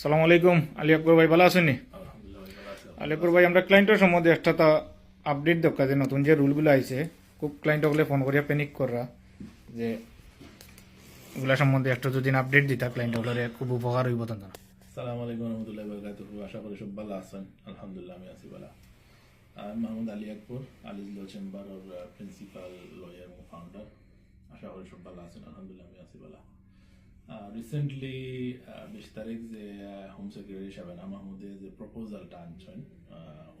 সালাম আলাইকুম। আলী আকবর ভাই ভালো আছেন নি? আলী আকবর ভাই আমরা ক্লায়েন্টের সম্বন্ধে একটা তা আপডেট দরকার যে নতুন যে রুলগুলো আইছে খুব ক্লায়েন্ট হলে ফোন করিয়া প্যানিক করা যে এগুলা সম্বন্ধে একটা যদি আপডেট দিতা ক্লায়েন্ট হলে খুব উপকার হইব তখন। সালাম আলাইকুম রহমতুল্লাহ বরকাতুহ। আশা করি সব ভালো আছেন। আলহামদুলিল্লাহ আমি আছি ভালো। আমি মাহমুদ আলী আকবর আলিজ ল চেম্বারর প্রিন্সিপাল লয়ার এবং ফাউন্ডার আশা করি সব ভালো আছেন। আলহামদুলিল্লাহ আমি আছি ভালো। রিসেন্টলি বিশ তারিখ যে হোম সেক্রেটারি সাহেব মাহমুদে যে প্রপোজালটা আনছেন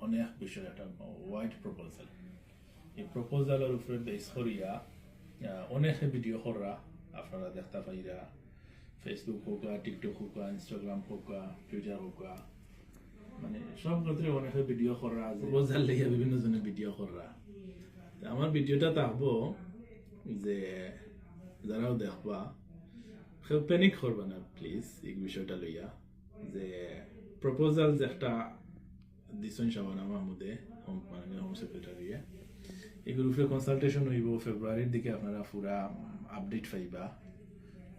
অনেক বিষয় একটা ওয়াইড প্রপোজাল এই প্রপোজালের উপরে বেস করিয়া অনেক ভিডিও করা আপনারা দেখতে পাইরা ফেসবুক হোক টিকটক হোক ইনস্টাগ্রাম হোক টুইটার হোক মানে সব ক্ষেত্রে অনেক ভিডিও করা প্রপোজাল লেগে বিভিন্ন জনে ভিডিও করা আমার ভিডিওটা থাকব যে, যারাও দেখবা কেউ প্যানিক করবা না প্লিজ এই বিষয়টা লইয়া। যে প্রপোজাল যে একটা দিছেন শাবানা মাহমুদে হোম মানে হোম সেক্রেটারি এগুলোর উপরে কনসালটেশন হইব ফেব্রুয়ারির দিকে আপনারা পুরা আপডেট পাইবা।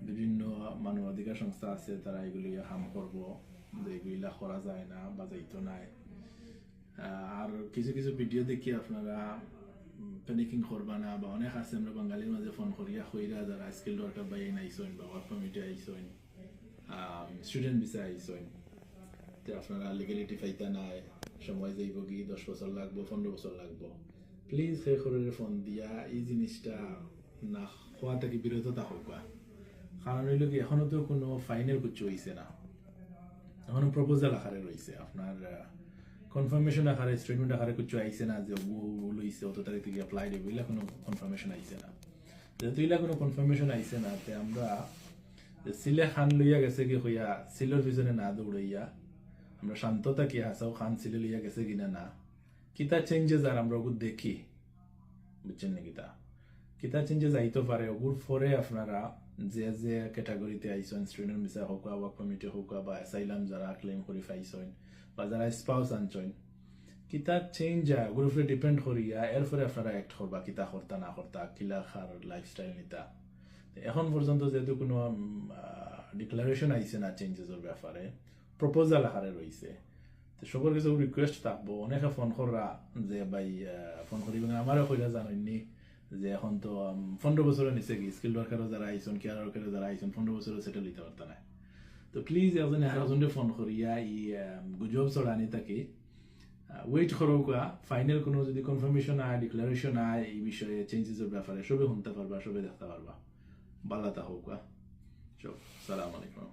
বিভিন্ন মানবাধিকার সংস্থা আছে, তারা এগুলি হাম করব, যে এগুলা করা যায় না বা যাইতো নাই। আর কিছু কিছু ভিডিও দেখি আপনারা প্যানিকিং করবা না বা অনেক আছে আমরা বাঙালির মাঝে ফোন করিয়া কইরা যারা স্কিল ওয়ার্কার বাই আইসইন বা ওয়ার্ক পারমিটে আইসইন স্টুডেন্ট ভিসা আইসইন যে আপনারা লিগেলিটি পাইতা নাই সময় যাইব কি দশ বছর লাগবো পনেরো বছর লাগবো প্লিজ সেই সৰুৰে ফোন দিয়া এই জিনিসটা না খোৱা থাকি বিরত থাকা কারণ হইল কি এখনও তো কোনো ফাইনাল কিছু হইছে না এখনও প্রপোজাল আকারে রয়েছে আপনার কনফার্মেশন আকারে স্টেটমেন্ট আকারে কিছু আইছে না যে রুল লইছে, অত তারিখ থেকে অ্যাপ্লাই দেবো, এগুলা কোনো কনফার্মেশন আইছে না। যেহেতু এগুলা কোনো কনফার্মেশন আইছে না, তে আমরা সিলে খান লইয়া গেছে কি হইয়া সিলের পিছনে না দৌড়াইয়া, আমরা শান্ত থাকি, হাসাও খান সিলে লইয়া গেছে কিনা না কিতা চেঞ্জেস আর আমরা ওগুলো দেখি, বুঝছেন নাকি তা কিতা চেঞ্জেস আইতে পারে ওগুর পরে আপনারা যে যে ক্যাটাগরিতে আইসেন স্টুডেন্ট ভিসা হোক ওয়ার্ক পারমিটে হোক বা অ্যাসাইলাম যারা ক্লেম করে পাইছেন বা যারা স্পাউস আনছেন কিতা চেঞ্জ যায় ওগুলোর উপরে ডিপেন্ড করিয়া এরপরে আপনারা অ্যাক্ট করবা কিতা করতা না করতা কিলা খার লাইফস্টাইল নিতা। এখন পর্যন্ত যেহেতু কোনো ডিক্লারেশন আইছে না চেঞ্জেসের ব্যাপারে প্রপোজাল আকারে রয়েছে তো সবার কাছে রিকোয়েস্ট থাকব, অনেকে ফোন করা যে, ভাই ফোন করি আমারও কইরা জানেননি যে এখন তো পনেরো বছরের নিচে কি? স্কিল ওয়ার্কারও যারা আইসন কেয়ার ওয়ার্কারও যারা আইসন পনেরো বছরে সেটেল হইতে পারত না। তো প্লিজ এজনে আরেকজনে ফোন করিয়া ই গুজব চড়ানি থাকি ওয়েট করুকা ফাইনাল কোনো যদি কনফার্মেশন আয় ডিক্লারেশন আয়, এই বিষয়ে চেঞ্জেসের ব্যাপারে সবে শুনতে পারবা, সবে দেখতে পারবা। বাল্লাতা হোক সব সালাম আলাইকুম।